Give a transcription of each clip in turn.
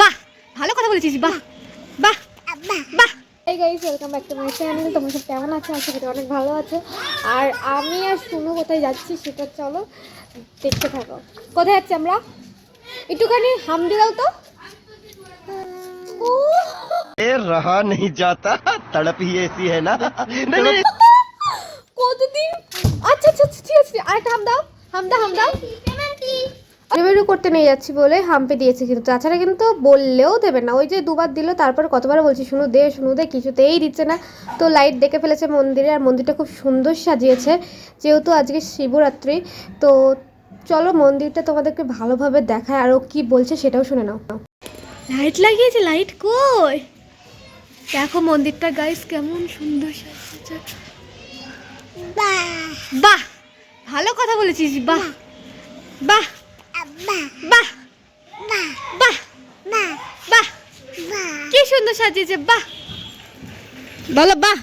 বাহ ভালো কথা বলেছিস বাহ বাহ বাহ এই guys welcome back to my channel তোমরা সব কেমন আছো আশা করি অনেক ভালো আছো আর আমি আর শুনো কোথায় যাচ্ছি সেটা চলো দেখতে থাকো কোথায় যাচ্ছি আমরা একটুখানি হাম দিলাও তো ও, ए, रहा नहीं जाता तड़प ही ऐसी है ना नहीं, नहीं, কতদিন? আচ্ছা আচ্ছা আচ্ছা, ঠিক আছে আরেকটা হাম দাও হাম দাও হাম দাও। ডেলিভারি করতে নিয়ে যাচ্ছি বলে হাম্পে দিয়েছে কিন্তু তাছাড়া কিন্তু বললেও দেবে না। ওই যে দুবার দিল তারপর কতবার বলছি শুনু দে শুনু দে কিছুতেই দিচ্ছে না। তো লাইট দেখে ফেলেছে মন্দিরে আর মন্দিরটা খুব সুন্দর সাজিয়েছে যেহেতু আজকে শিবরাত্রি। তো চলো মন্দিরটা তোমাদেরকে ভালোভাবে দেখায় আর ও কি বলছে সেটাও শুনে নাও। লাইট লাগিয়েছে লাইট কই? দেখো মন্দিরটা গাইস কেমন সুন্দর সাজিয়েছে। বাহ। ভালো কথা বলেছিস বাহ। বাহ। বাহ। বাহ। বাহ। কি সুন্দর সাজিয়েছে বাহ। বলো বাহ।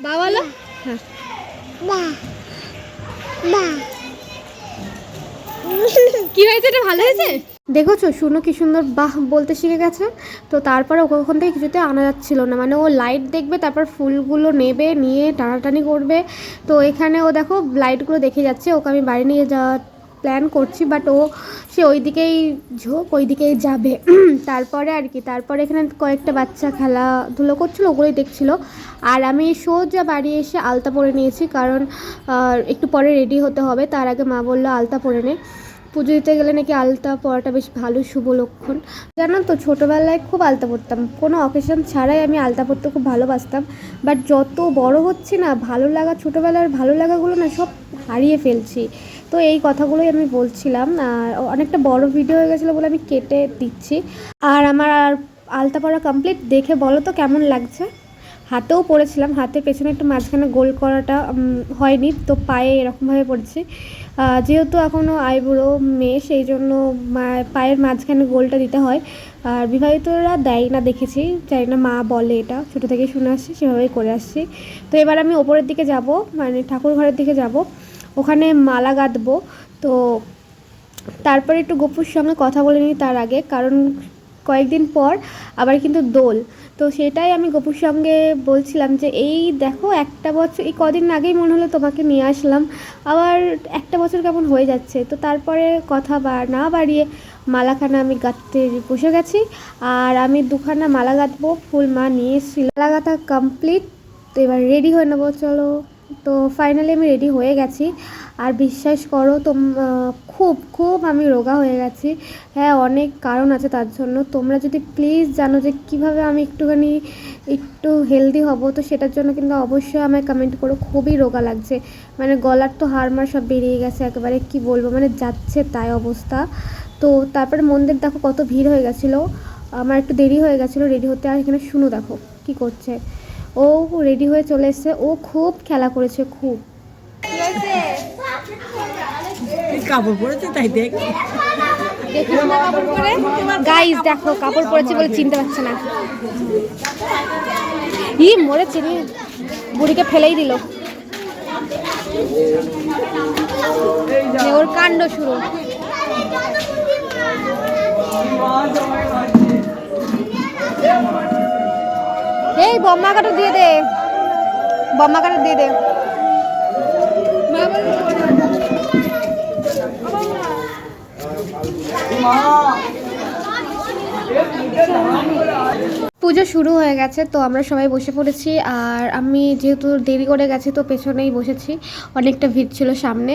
বাহ বলো। হ্যাঁ। কি হয়েছে এটা ভালো হয়েছে? দেখেছ? শুনো কি সুন্দর, বাহ, বলতে শিখে গেছে। তো তারপরে ওখান থেকে কিছুতে আনা যাচ্ছিল না। মানে ও লাইট দেখবে, তারপর ফুলগুলো নেবে, নিয়ে টানাটানি করবে। তো এখানে ও দেখো লাইটগুলো দেখে যাচ্ছে। ওকে আমি বাড়ি নিয়ে যাওয়ার প্ল্যান করছি বাট ও, সে ওই দিকেই ঝোঁক ওই দিকেই যাবে। তারপরে আর কি, তারপরে এখানে কয়েকটা বাচ্চা খেলাধুলো করছিল, ওগুলোই দেখছিলো। আর আমি সোজা বাড়ি এসে আলতা পরে নিয়েছি, কারণ একটু পরে রেডি হতে হবে। তার আগে মা বলল, আলতা পরে নে। পুজো দিতে গেলে নাকি আলতা পরাটা বেশ ভালো, শুভ লক্ষণ। জানো তো, ছোটোবেলায় খুব আলতা পরতাম। কোনো অকেশন ছাড়াই আমি আলতা পরতে খুব ভালোবাসতাম। বাট যত বড় হচ্ছে না, ভালো লাগা, ছোটোবেলার ভালো লাগাগুলো না সব হারিয়ে ফেলছি। তো এই কথাগুলোই আমি বলছিলাম। আর অনেকটা বড় ভিডিও হয়ে গেছিল বলে আমি কেটে দিচ্ছি। আর আমার আর আলতা পরা কমপ্লিট দেখে বলো তো কেমন লাগছে? হাতেও পড়েছিলাম, হাতের পেছনে একটু মাঝখানে গোল করাটা হয়নি, তো পায়ে এরকমভাবে পড়েছি। যেহেতু এখনও আইবুড়ো মেয়ে, সেই জন্য পায়ের মাঝখানে গোলটা দিতে হয়। আর বিবাহিতরা দেয় না দেখেছি, জানি না মা বলে এটা, ছোটো থেকে শুনে আসছি, সেভাবেই করে আসছি। তো এবার আমি ওপরের দিকে যাব মানে ঠাকুর ঘরের দিকে যাব, ওখানে মালা গাঁথবো তো তারপরে একটু গপুর সঙ্গে কথা বলে নিই তার আগে, কারণ কয়েকদিন পর আবার কিন্তু দোল। তো সেটাই আমি গপুর সঙ্গে বলছিলাম যে এই দেখো একটা বছর এই কদিন আগেই মনে হলো তোমাকে নিয়ে আসলাম। আবার একটা বছর কেমন হয়ে যাচ্ছে? তো তারপরে কথা বা না বাড়িয়ে মালাখানা আমি গাঁথতে বসে গেছি। আর আমি দুখানা মালা গাঁথবো ফুল মা নিয়ে এসেছিল মালা গাঁথা কমপ্লিট তো এবার রেডি হয়ে নেব চলো। তো ফাইনালি আমি রেডি হয়ে গেছি। আর বিশ্বাস করো তোম আহ, খুব খুব আমি রোগা হয়ে গেছি। হ্যাঁ অনেক কারণ আছে তার জন্য। তোমরা যদি প্লিজ জানো যে কীভাবে আমি একটুখানি একটু হেলদি হব, তো সেটার জন্য কিন্তু অবশ্যই আমায় কমেন্ট করো। খুবই রোগা লাগছে। মানে গলার তো হাড়মার সব বেরিয়ে গেছে একেবারে, কি বলব? মানে যাচ্ছে তাই অবস্থা। তো তারপরে মন্দির দেখো কত ভিড় হয়ে গেছিল। আমার একটু দেরি হয়ে গেছিল রেডি হতে। আর এখানে শুনো দেখো কি করছে। ও রেডি হয়ে চলে এসেছে। ও খুব খেলা করেছে, খুব। কাপড় পরেছে, তাই দেখ। গাইস দেখো, কাপড় পরেছি বলে চিনতে পারছে না। ই, মরে চিনি। বুড়িকে ফেলেই দিল। ওর কাণ্ড শুরু। এই, বম্মা কাটা দিয়ে দে। বম্মা কাটা দিয়ে দে। পুজো শুরু হয়ে গেছে, তো আমরা সবাই বসে পড়েছি। আর আমি যেহেতু দেরি করে গেছি, তো পেছনেই বসেছি। অনেকটা ভিড় ছিল সামনে।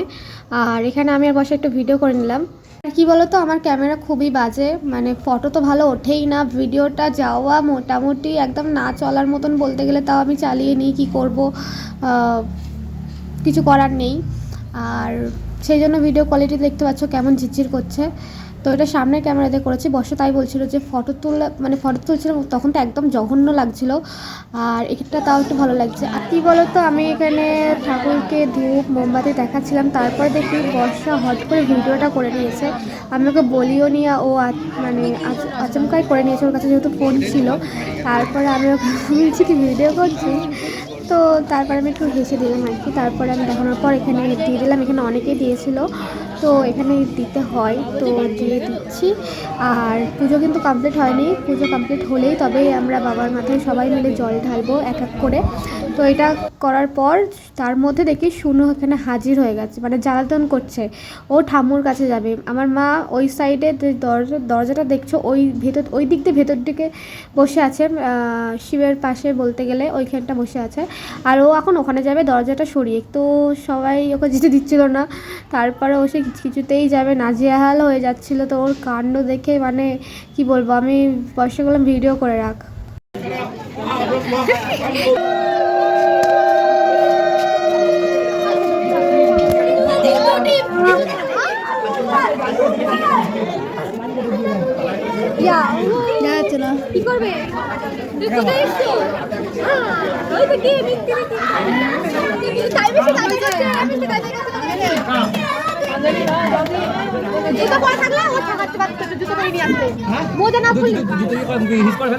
আর এখানে আমি আর বসে একটু ভিডিও করে নিলাম। আর কি তো আমার ক্যামেরা খুবই বাজে। মানে ফটো তো ভালো ওঠেই না। ভিডিওটা যাওয়া মোটামুটি একদম না চলার মতন বলতে গেলে তাও আমি চালিয়ে নিই, কী করব কিছু করার নেই। আর সেই জন্য ভিডিও কোয়ালিটি দেখতে পাচ্ছ কেমন ঝিরঝির করছে। তো এটা সামনের ক্যামেরাতে করেছি। বর্ষ তাই বলছিল যে ফটো তোলা মানে ফটো তুলছিল তখন তো একদম জঘন্য লাগছিল। আর এটা তাও একটু ভালো লাগছে। আর কি বলতো, আমি এখানে ঠাকুরকে ধূপ, মোমবাতি দেখাচ্ছিলাম। তারপরে দেখি বর্ষা হট করে ভিডিওটা করে নিয়েছে। আমি ওকে বলিও নিয়ে ও মানে আচ- আচমকাই করে নিয়েছে ওর কাছে যেহেতু ফোন ছিল। তারপরে আমি ওকে বলছি কি ভিডিও করছি তো তারপরে আমি একটু হেসে দিলাম আর কি। তারপরে আমি দেখানোর পর এখানে দিয়ে দিলাম, এখানে অনেকেই দিয়েছিল। তো এখানে দিতে হয়, তো দিয়ে দিচ্ছি। আর পুজো কিন্তু কমপ্লিট হয়নি। পুজো কমপ্লিট হলেই তবে আমরা বাবার মাথায় সবাই মিলে জল ঢালবো এক এক করে। তো এটা করার পর তার মধ্যে দেখি শুনো এখানে হাজির হয়ে গেছে মানে জ্বালাতন করছে। ও ঠাম্মুর কাছে যাবে। আমার মা ওই সাইডে দরজা, দরজাটা দেখছ, ওই ভেতর, ওই দিক দিয়ে ভেতর দিকে বসে আছে শিবের পাশে বলতে গেলে ওইখানটা বসে আছে। আর ও এখন ওখানে যাবে দরজাটা সরিয়ে। তো সবাই ওকে যেতে দিচ্ছিল না। তারপরে ও সে কিছুতেই যাবে নাজিয়াহাল হয়ে যাচ্ছিল তো ওর কাণ্ড দেখে মানে কি বলব আমি বসে গেলাম ভিডিও করে রাখ। কি করবে? তুই কোথায় এসছো ওই তো কি মিথ্যে মিথ্যে টাইম এসে টাইম এসে আমি তো টাইম এসে জুতো পরে থাকলে ও কি করে হিট বাবা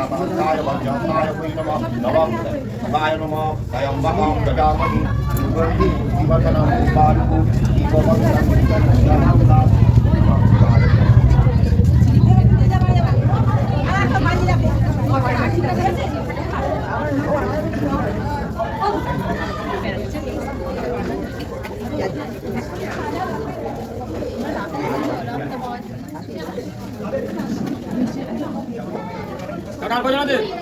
सुवर्णो वर्णमलं नित्यं विशतो हुतं जातवीरां हुतात्मां सुवर्णो वर्णमलं नित्यं विशतो हुतं नित्यं बलदूरामासी बलदूरामग्नै नमः इन्द्रभ्रू दत्तु के शक्तो ईरं गुरुभ्यो grande.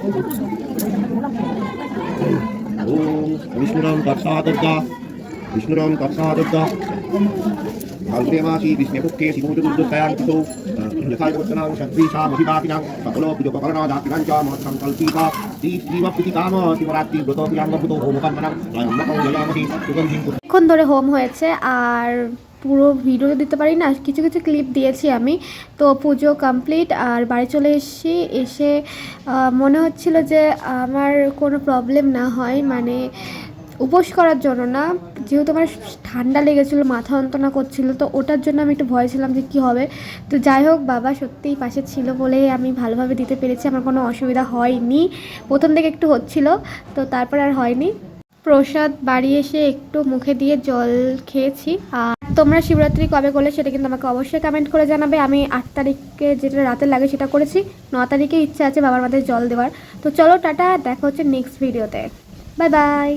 चित्तोगि शक्ति शक्ति भारत ॐ ॐ विष्णुरं तत्सादुर्गा विष्णुरं तत्सादुर्गा अल्पेमासी विष्णुपुक्के शिवोदुर्दयान्तितो यथायोत्तनां शद्वीषा महिपातिनां सकलोपिजोपकरणादातिनां च महत्सङ्कल्पिता श्रीश्रीवप्तिकाम शिवरात्रि व्रतोपिलाङ्गभूतो होमकर्मणां अयं जयामहि सुगन्धिं অনেকক্ষণ ধরে হোম হয়েছে আর পুরো ভিডিও দিতে পারি না। কিছু কিছু ক্লিপ দিয়েছি আমি। তো পুজো কমপ্লিট আর বাড়ি চলে এসেছি। এসে মনে হচ্ছিল যে আমার কোনো প্রবলেম না হয়। মানে উপোস করার জন্য না। যেহেতু আমার ঠান্ডা লেগেছিলো, মাথা যন্ত্রণা করছিল, তো ওটার জন্য আমি একটু ভয় ছিলাম যে কী হবে। তো যাই হোক, বাবা সত্যিই পাশে ছিল বলে আমি ভালোভাবে দিতে পেরেছি। আমার কোনো অসুবিধা হয়নি। প্রথম থেকে একটু হচ্ছিল, তো তারপর আর হয়নি। প্রসাদ বাড়ি এসে একটু মুখে দিয়ে জল খেয়েছি। আর তোমরা শিবরাত্রি কবে করলে সেটা কিন্তু আমাকে অবশ্যই কমেন্ট করে জানাবে। আমি আট তারিখে যেটা রাতে লাগে সেটা করেছি। ন তারিখে ইচ্ছা আছে বাবার মাথায় জল দেওয়ার। তো চলো টাটা, দেখা হচ্ছে নেক্সট ভিডিওতে বাই বাই